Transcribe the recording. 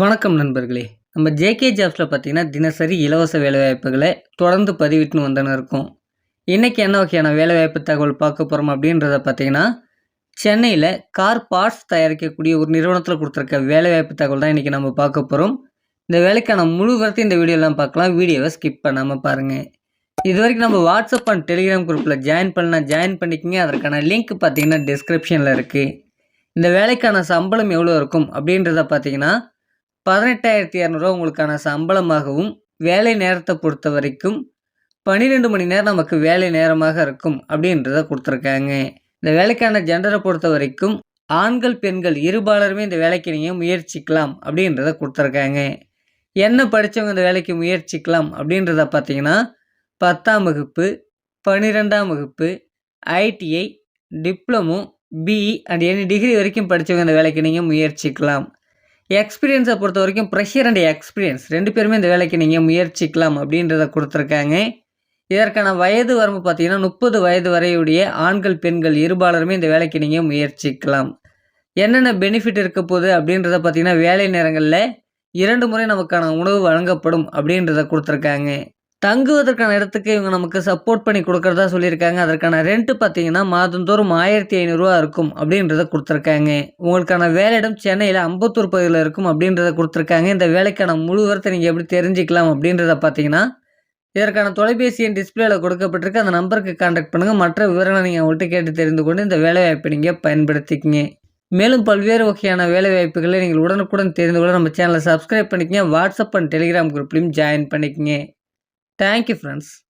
வணக்கம் நண்பர்களே. நம்ம ஜேகே ஜாப்ஸில் பார்த்தீங்கன்னா தினசரி இலவச வேலைவாய்ப்புகளை தொடர்ந்து பதிவிட்டுன்னு வந்துன்னு இருக்கும். இன்றைக்கி என்ன வகையான வேலைவாய்ப்பு தகவல் பார்க்க போகிறோம் அப்படின்றத பார்த்தீங்கன்னா சென்னையில் கார் பார்ட்ஸ் தயாரிக்கக்கூடிய ஒரு நிறுவனத்தில் கொடுத்துருக்க வேலைவாய்ப்பு தகவல் தான் இன்றைக்கி நம்ம பார்க்க போகிறோம் இந்த வேலைக்கான முழு வரத்தையும் இந்த வீடியோலாம் பார்க்கலாம். வீடியோவை ஸ்கிப் பண்ணாமல் பாருங்கள் இது வரைக்கும் நம்ம வாட்ஸ்அப் அண்ட் டெலிகிராம் குரூப்பில் ஜாயின் பண்ணால் ஜாயின் பண்ணிக்கிங்க. அதற்கான லிங்க் பார்த்தீங்கன்னா டிஸ்கிரிப்ஷனில் இருக்குது இந்த வேலைக்கான சம்பளம் எவ்வளோ இருக்கும் அப்படின்றத பார்த்தீங்கன்னா பதினெட்டாயிரத்தி இரநூறுவா உங்களுக்கான சம்பளமாகவும் வேலை நேரத்தை பொறுத்த வரைக்கும் பன்னிரெண்டு மணி நேரம் நமக்கு வேலை நேரமாக இருக்கும் அப்படின்றத கொடுத்துருக்காங்க. இந்த வேலைக்கான ஜெண்டரை பொறுத்த வரைக்கும் ஆண்கள் பெண்கள் இருபாலருமே இந்த வேலைக்கு நீங்கள் முயற்சிக்கலாம் அப்படின்றத கொடுத்துருக்காங்க. என்ன படித்தவங்க இந்த வேலைக்கு முயற்சிக்கலாம் அப்படின்றத பார்த்தீங்கன்னா பத்தாம் வகுப்பு பன்னிரெண்டாம் வகுப்பு ITI diploma BE and any degree வரைக்கும் படித்தவங்க இந்த வேலைக்கு நீங்கள் முயற்சிக்கலாம். எக்ஸ்பீரியன்ஸை பொறுத்த வரைக்கும் ப்ரெஷர் அண்ட் எக்ஸ்பீரியன்ஸ் ரெண்டு பேருமே இந்த வேலைக்கு நீங்கள் முயற்சிக்கலாம் அப்படின்றத கொடுத்துருக்காங்க. இதற்கான வயது வரம்பு பார்த்தீங்கன்னா முப்பது வயது வரையுடைய ஆண்கள் பெண்கள் இருபாலருமே இந்த வேலைக்கு நீங்கள் முயற்சிக்கலாம். என்னென்ன பெனிஃபிட் இருக்க போகுது அப்படின்றத பார்த்தீங்கன்னா வேலை நேரங்களில் இரண்டு முறை நமக்கான உணவு வழங்கப்படும் அப்படின்றத கொடுத்துருக்காங்க. தங்குவதற்கான இடத்துக்கு இவங்க நமக்கு சப்போர்ட் பண்ணி கொடுக்குறதா சொல்லியிருக்காங்க. அதற்கான ரெண்ட்டு பார்த்தீங்கன்னா மாதந்தோறும் ஆயிரத்தி ஐநூறுரூவா இருக்கும் அப்படின்றத கொடுத்துருக்காங்க. உங்களுக்கான வேலையிடம் சென்னையில் அம்பத்தூர் பகுதியில் இருக்கும் அப்படின்றத கொடுத்துருக்காங்க. இந்த வேலைக்கான முழு வரத்தை நீங்கள் எப்படி தெரிஞ்சுக்கலாம் அப்படின்றத பார்த்தீங்கன்னா இதற்கான தொலைபேசி எண் டிஸ்பிளேல கொடுக்கப்பட்டிருக்கு. அந்த நம்பருக்கு கான்டாக்ட் பண்ணுங்கள் மற்ற விவரங்களை நீங்கள் அவங்கள்ட்ட கேட்டு தெரிந்து கொண்டு இந்த வேலைவாய்ப்பை நீங்கள் பயன்படுத்திக்கிங்க. மேலும் பல்வேறு வகையான வேலைவாய்ப்புகளை நீங்கள் உடனுக்குடன் தெரிந்து கொள்ள நம்ம சேனலை சப்ஸ்கிரைப் பண்ணிக்கங்க. வாட்ஸ்அப் அண்ட் டெலிகிராம் குரூப்லையும் ஜாயின் பண்ணிக்கங்க. Thank you, friends.